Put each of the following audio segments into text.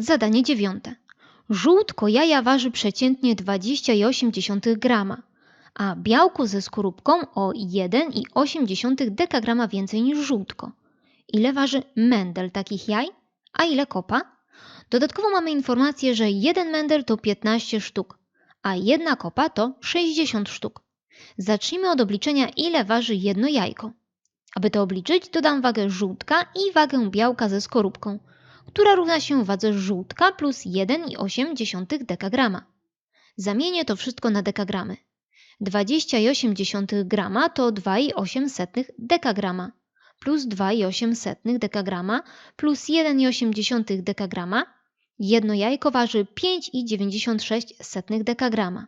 Zadanie dziewiąte. Żółtko jaja waży przeciętnie 20,8 grama, a białko ze skorupką o 1,8 dekagrama więcej niż żółtko. Ile waży mendel takich jaj, a ile kopa? Dodatkowo mamy informację, że jeden mendel to 15 sztuk, a jedna kopa to 60 sztuk. Zacznijmy od obliczenia, ile waży jedno jajko. Aby to obliczyć, dodam wagę żółtka i wagę białka ze skorupką, która równa się wadze żółtka plus 1,8 dekagrama. Zamienię to wszystko na dekagramy. 20,8 grama to 2,8 dekagrama plus 2,8 dekagrama plus 1,8 dekagrama. Jedno jajko waży 5,96 dekagrama.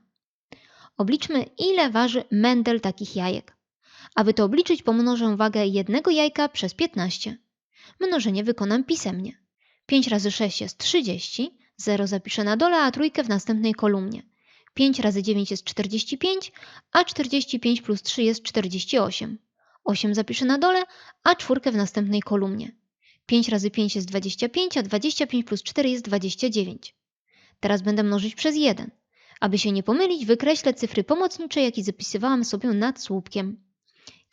Obliczmy, ile waży mendel takich jajek. Aby to obliczyć, pomnożę wagę jednego jajka przez 15. Mnożenie wykonam pisemnie. 5 razy 6 jest 30, 0 zapiszę na dole, a trójkę w następnej kolumnie. 5 razy 9 jest 45, a 45 plus 3 jest 48. 8 zapiszę na dole, a czwórkę w następnej kolumnie. 5 razy 5 jest 25, a 25 plus 4 jest 29. Teraz będę mnożyć przez 1. Aby się nie pomylić, wykreślę cyfry pomocnicze, jakie zapisywałam sobie nad słupkiem.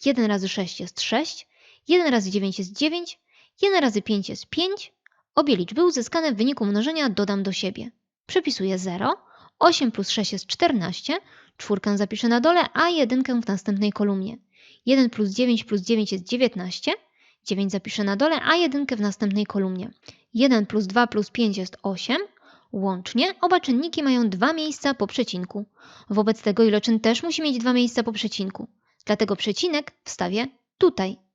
1 razy 6 jest 6, 1 razy 9 jest 9, 1 razy 5 jest 5. Obie liczby uzyskane w wyniku mnożenia dodam do siebie. Przepisuję 0, 8 plus 6 jest 14, czwórkę zapiszę na dole, a jedynkę w następnej kolumnie. 1 plus 9 plus 9 jest 19, 9 zapiszę na dole, a jedynkę w następnej kolumnie. 1 plus 2 plus 5 jest 8. Łącznie oba czynniki mają dwa miejsca po przecinku. Wobec tego iloczyn też musi mieć dwa miejsca po przecinku. Dlatego przecinek wstawię tutaj.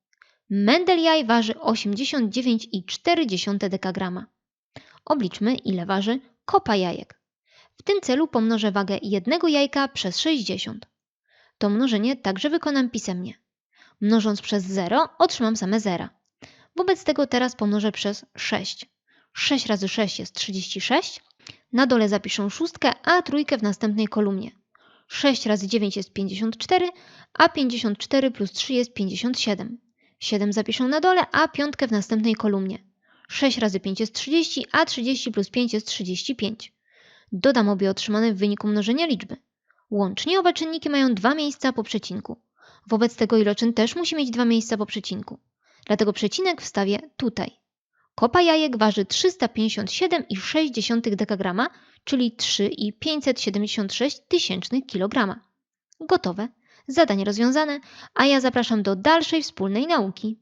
Mendel jaj waży 89,4 dekagrama. Obliczmy, ile waży kopa jajek. W tym celu pomnożę wagę jednego jajka przez 60. To mnożenie także wykonam pisemnie. Mnożąc przez 0 otrzymam same zera. Wobec tego teraz pomnożę przez 6. 6 razy 6 jest 36. Na dole zapiszę szóstkę, a trójkę w następnej kolumnie. 6 razy 9 jest 54, a 54 plus 3 jest 57. 7 zapiszę na dole, a piątkę w następnej kolumnie. 6 razy 5 jest 30, a 30 plus 5 jest 35. Dodam obie otrzymane w wyniku mnożenia liczby. Łącznie oba czynniki mają dwa miejsca po przecinku. Wobec tego iloczyn też musi mieć dwa miejsca po przecinku. Dlatego przecinek wstawię tutaj. Kopa jajek waży 357,6 dekagrama, czyli 3,576 tysięcznych kilograma. Gotowe. Zadanie rozwiązane, a ja zapraszam do dalszej wspólnej nauki.